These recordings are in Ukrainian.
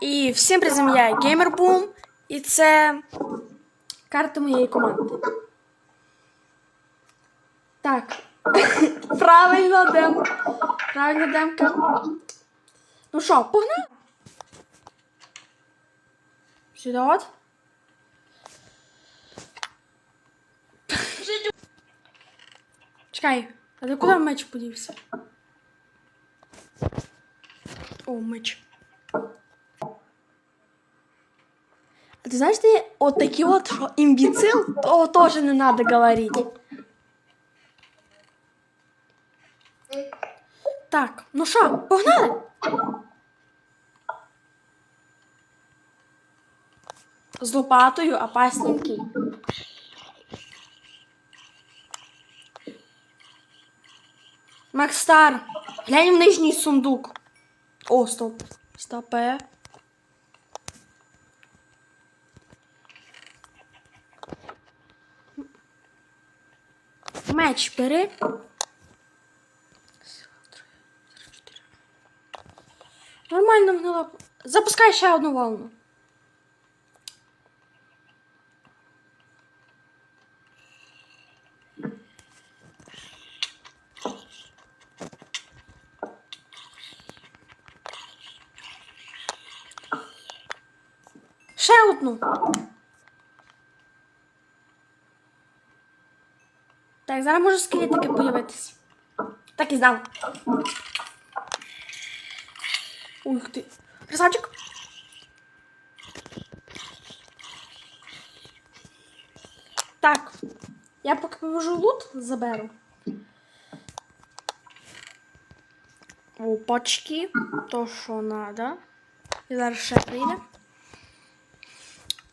І всім привіт, я Геймербум, і це карта моєї команди. Так. Правильно, дем. Правильно, демка. Ну що, погнали? Сюди от. Чекай, а ти куди меч подівся? О, меч. Ты знаешь, ты вот такие вот, имбецил, то тоже не надо говорить. Так, ну що, погнали? З лопатою опасненький. Макстар, глянь в нижній сундук. О, стоп. Стопе. Меч бери. Нормально вгнила. Запускай ще одну волну. Ще одну. Так, зараз може скелетики появитися. Так і знав. Ух ти. Красавчик. Так. Я поки поможу лут заберу. Опачки. То, що надо. І зараз ще прийде.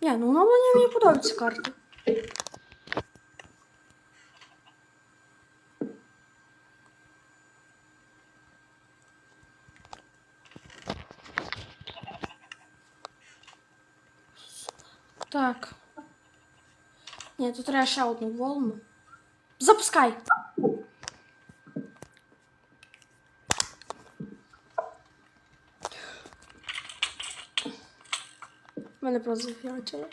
Ні, ну оновлення мені подобаються карти. Так. Ні, тут треба ще одну волну. Запускай. Мене просто зафігачило.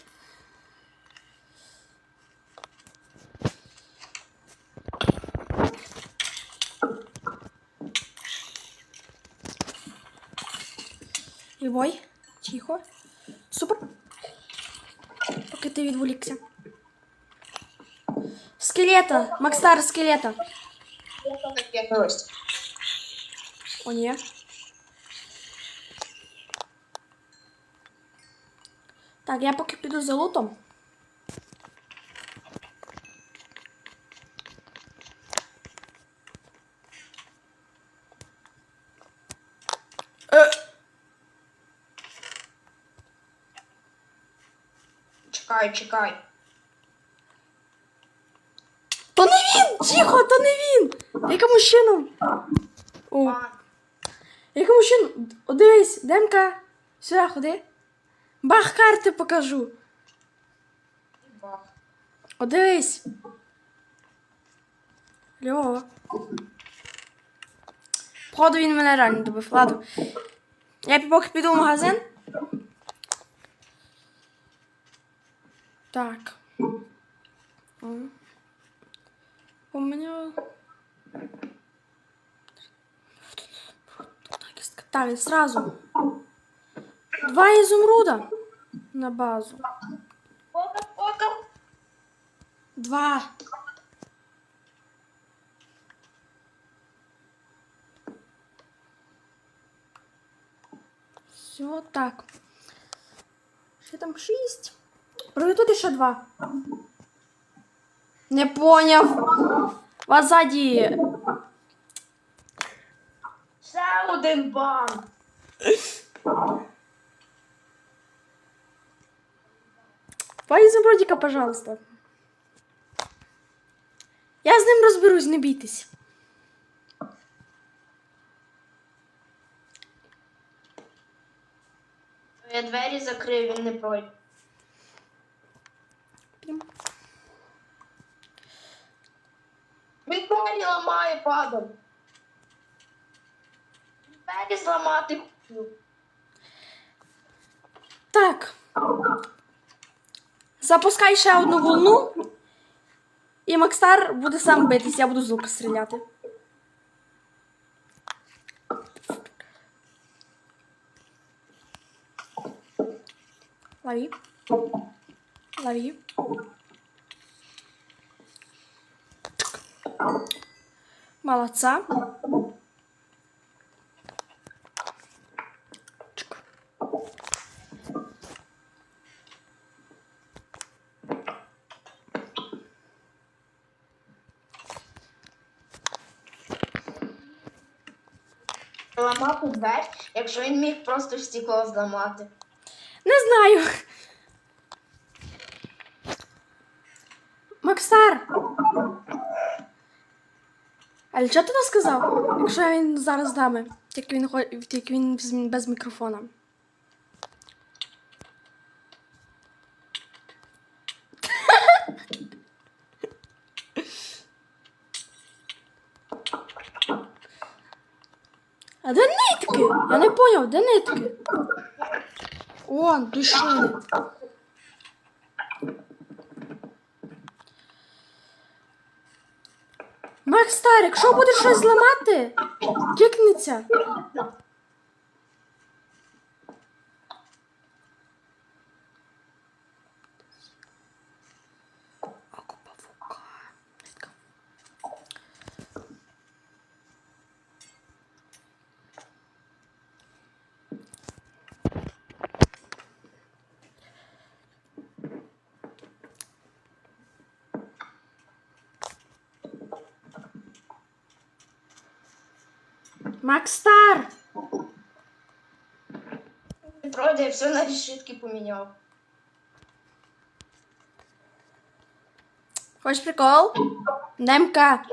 Лівой. Тихо. Супер. Поки ти відволікся. Скелета! Макстар, скелета! О, ні. Так, я поки піду за лутом. Е, Чекай, чекай. Тихо, то не він! Яка мужчина? О, яка мужчина? О, дивись, Демка, сюди ходи. Бах карти покажу. О, дивись. Льо. Походу він мене реально добив. Ладно. Я поки піду в магазин. Так. У мене. Так, сразу. Два изумруда на базу. Два. Все так. Ще там шість. Приготуйте ще два. Не поняв. Вас ззаді. Ще один бан. Два ізумрудика, пожалуйста. Я з ним розберусь, не бійтесь. Я двері закрив, він не пройде. Він двері ламає, падав. Двері зламати хотів. Так. Запускай ще одну волну. І Макстар буде сам битись, я буду з лука стріляти. Лови. Лови. Молодца. Ламати двері, якщо він міг просто стекло зламати. Не знаю. Макстар. Але що ти не сказав? Якщо він зараз з нами, тільки він тільки він без мікрофона. А де нитки? Я не поняв, де нитки? О, душі. Макс старик, якщо будеш щось зламати, кикнеться. Макс Стар! Вроде я все на решітки поміняв. Хочеш прикол? Немка.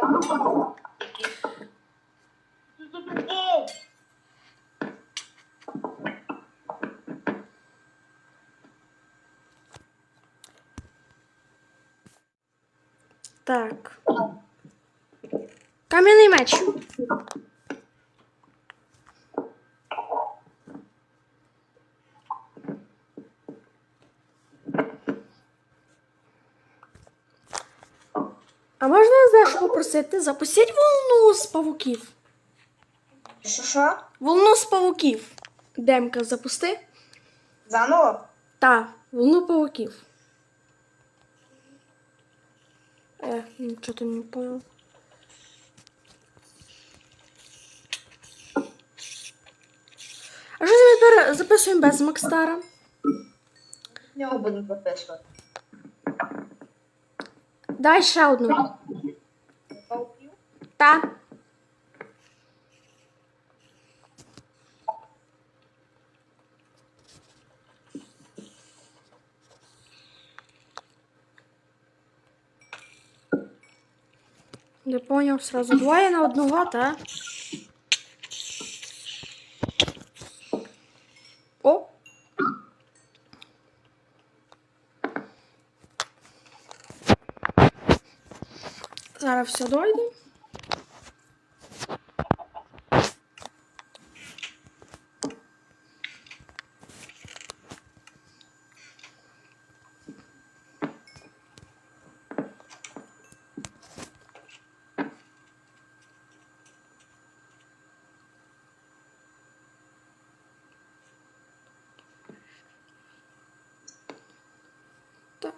Так. Кам'яний меч. Попросити? Запустіть волну з павуків. Що що? Волну з павуків. Демка запусти. Заново? Та, волну павуків. Е, нічого ти не понял. А що тепер записуємо без Макстара? В нього будемо записувати. Дай ще одну. Пауків? Та. Не понял, сразу двоє на одного, та? О! Зараз все дойде.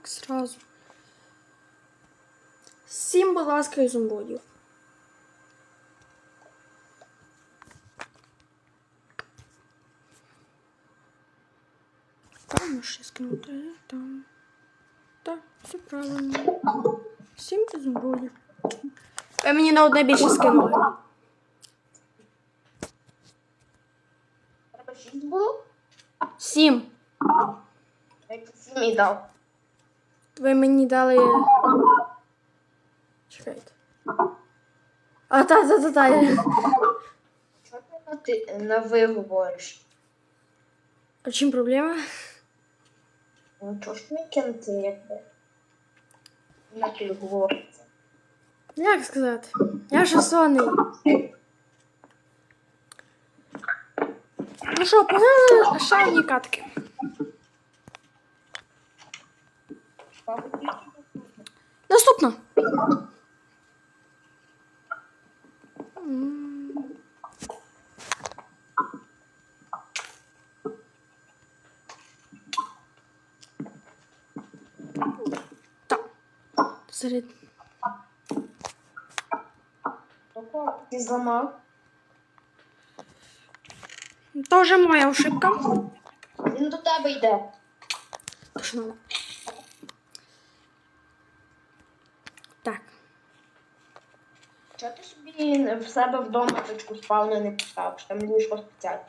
Так, сразу. Сім, будь ласка, ізумрудів. Там ще скинути. Там. Так, все правильно. Сім ізумрудів. Ви мені на одне більше скинули. Треба шість було? Сім. Я тут сім і дав. Ви мені дали. Чекайте. А, та, та, та, та. Чого ти на, ви говориш? А чим проблема? Ну чого ж не кинути, якби? На ти говориться. Як сказати? Я ж сонний. Ну що, погнали ще катки. Наступна. Так. Серед... Ти зламав. Тоже моя ошибка. Він до тебе йде. Що надо? Так. Чого в себе вдома точку спавну не поставиш? Там ліжко спеціальне.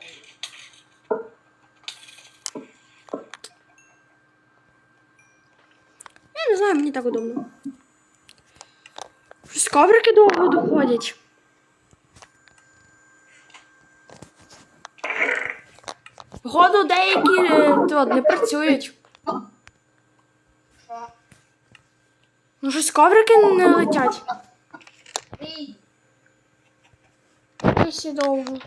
Я не знаю, мені так удобно. Щось коврики довго доходять. Походу, деякі е, то, не працюють. Ну, щось коврики не летять. Ще довго.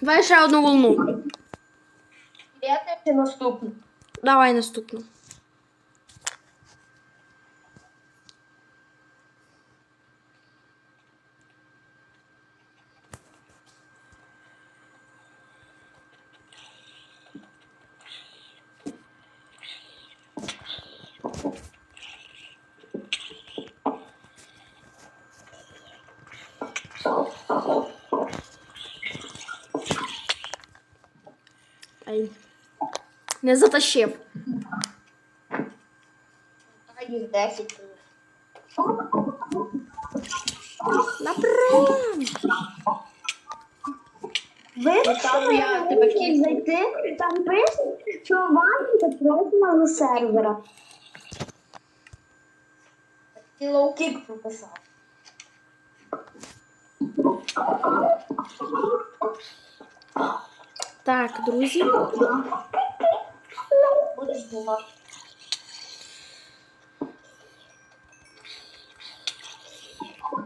Давай ще одну волну. я тебе наступну. Давай наступну. Ай. Не затащив. Та їх 10. Направо. Там я тебе зайти, там пише, що вам запросимо з сервера. Ти лоу-кік прописав. Так, друзі. Будеш була.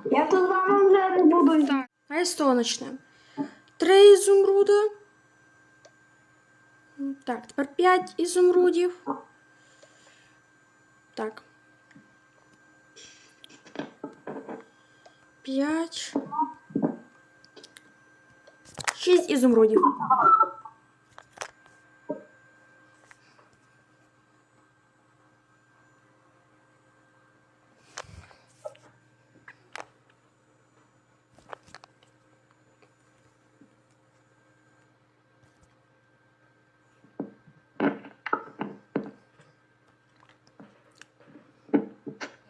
Я тут з вами вже не буду. Так, а з того почнемо. Три ізумруда. М, Так, тепер п'ять ізумрудів. Так. П'ять. Шість ізумрудів.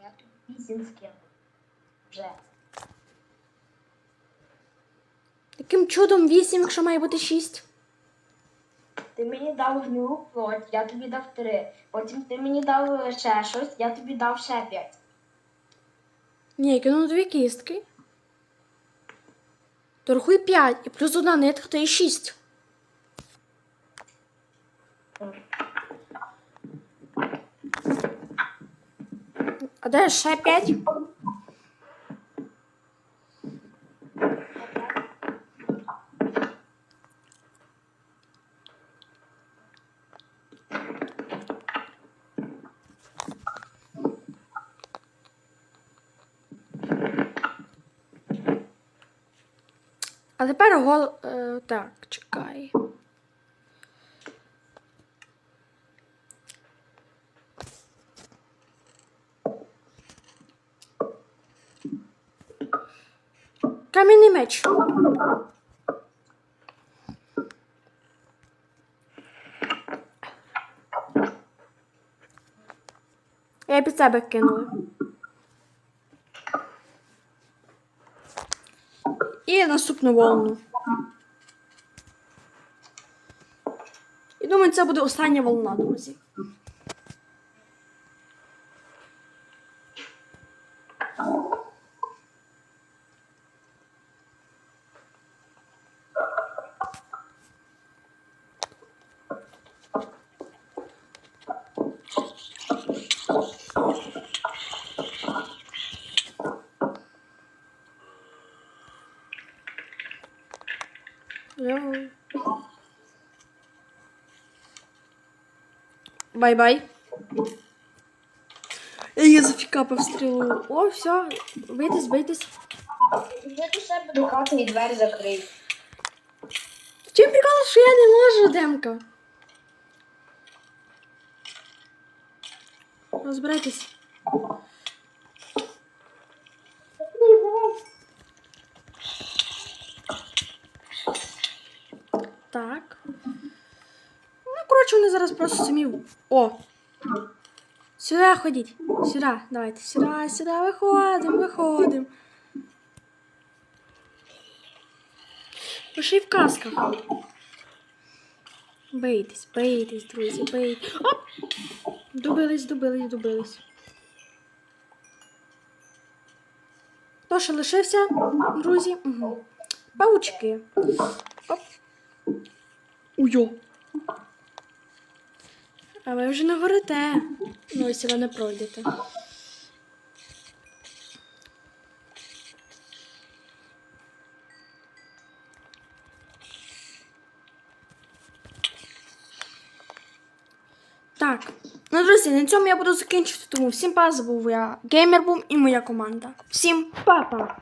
Я тут вісім скину. Вже. Чудом вісім, якщо має бути шість? Ти мені дав гнилу плоть, я тобі дав три. Потім ти мені дав ще щось, я тобі дав ще п'ять. Ні, я кинув дві кістки. То рахуй п'ять. І плюс одна нитка, то є шість. А де ще п'ять? А тепер гол. Е, так, чекай. Кам'яний меч. Я під себе кинула. І наступну волну. І думаю, це буде остання волна, друзі. Йоу. Бай-бай. Я зафікапив стрілу. О, все, бийтесь, бийтесь. Іди до себе до хати і двері закрий. Чим прикол, що я не можу, Демка? Розбирайтесь. Так. Ну, коротше, вони зараз просто самі. О! Сюди ходіть. Сюди, давайте. Сюди, сюди, виходимо, виходимо. Й в касках. Бийтесь, бийтесь, друзі, бийтесь. Оп! Добились, добились, добились. Хто ще лишився, друзі? Угу. Паучки. Оп. Уйо. А ви вже не горите. Ну, ось ви не пройдете. Так. Ну, друзі, на цьому я буду закінчувати. Тому всім па, забув я Геймербум і моя команда. Всім па-па!